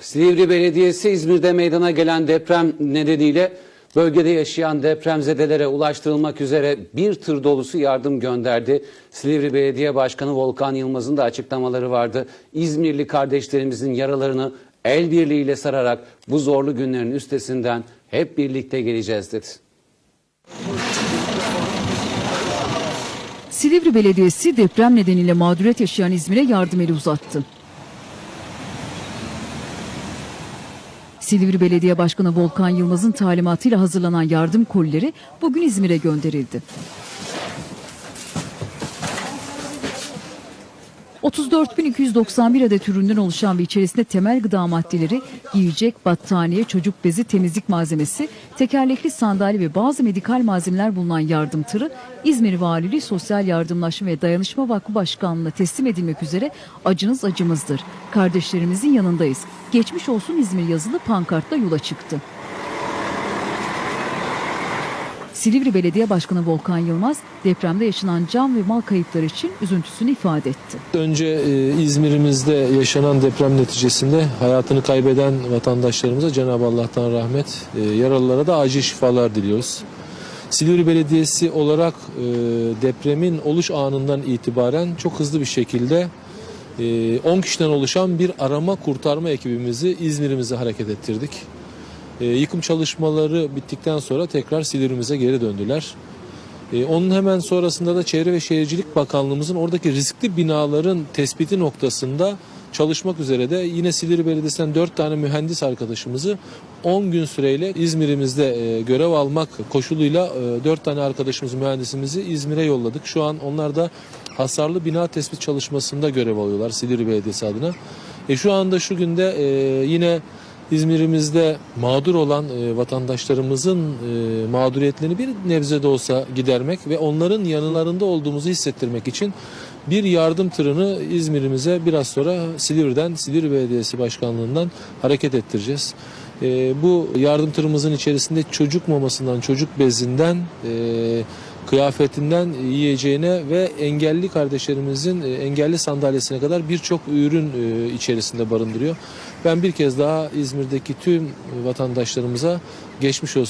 Silivri Belediyesi İzmir'de meydana gelen deprem nedeniyle bölgede yaşayan depremzedelere ulaştırılmak üzere bir tır dolusu yardım gönderdi. Silivri Belediye Başkanı Volkan Yılmaz'ın da açıklamaları vardı. İzmirli kardeşlerimizin yaralarını el birliğiyle sararak bu zorlu günlerin üstesinden hep birlikte geleceğiz dedi. Silivri Belediyesi deprem nedeniyle mağduriyet yaşayan İzmir'e yardım eli uzattı. Silivri Belediye Başkanı Volkan Yılmaz'ın talimatıyla hazırlanan yardım kolileri bugün İzmir'e gönderildi. 34.291 adet üründen oluşan ve içerisinde temel gıda maddeleri, giyecek, battaniye, çocuk bezi, temizlik malzemesi, tekerlekli sandalye ve bazı medikal malzemeler bulunan yardım tırı İzmir Valiliği Sosyal Yardımlaşma ve Dayanışma Vakfı Başkanlığı'na teslim edilmek üzere acınız acımızdır. Kardeşlerimizin yanındayız. Geçmiş olsun İzmir yazılı pankartla yola çıktı. Silivri Belediye Başkanı Volkan Yılmaz depremde yaşanan can ve mal kayıpları için üzüntüsünü ifade etti. Önce e, İzmir'imizde yaşanan deprem neticesinde hayatını kaybeden vatandaşlarımıza Cenab-ı Allah'tan rahmet, e, yaralılara da acil şifalar diliyoruz. Silivri Belediyesi olarak e, depremin oluş anından itibaren çok hızlı bir şekilde e, 10 kişiden oluşan bir arama kurtarma ekibimizi İzmir'imize hareket ettirdik. E, yıkım çalışmaları bittikten sonra tekrar Silivri'mize geri döndüler. E, onun hemen sonrasında da Çevre ve Şehircilik Bakanlığımızın oradaki riskli binaların tespiti noktasında çalışmak üzere de yine Silivri Belediyesi'nden 4 tane mühendis arkadaşımızı 10 gün süreyle İzmir'imizde e, görev almak koşuluyla e, 4 tane arkadaşımız mühendisimizi İzmir'e yolladık. Şu an onlar da hasarlı bina tespit çalışmasında görev alıyorlar Silivri Belediyesi adına. E, şu anda şu günde e, yine İzmir'imizde mağdur olan e, vatandaşlarımızın e, mağduriyetlerini bir nebze de olsa gidermek ve onların yanlarında olduğumuzu hissettirmek için bir yardım tırını İzmir'imize biraz sonra Silivri'den, Silivri Belediyesi Başkanlığı'ndan hareket ettireceğiz. E, bu yardım tırımızın içerisinde çocuk mamasından, çocuk bezinden, e, kıyafetinden yiyeceğine ve engelli kardeşlerimizin e, engelli sandalyesine kadar birçok ürün e, içerisinde barındırıyor. Ben bir kez daha İzmir'deki tüm vatandaşlarımıza geçmiş olsun.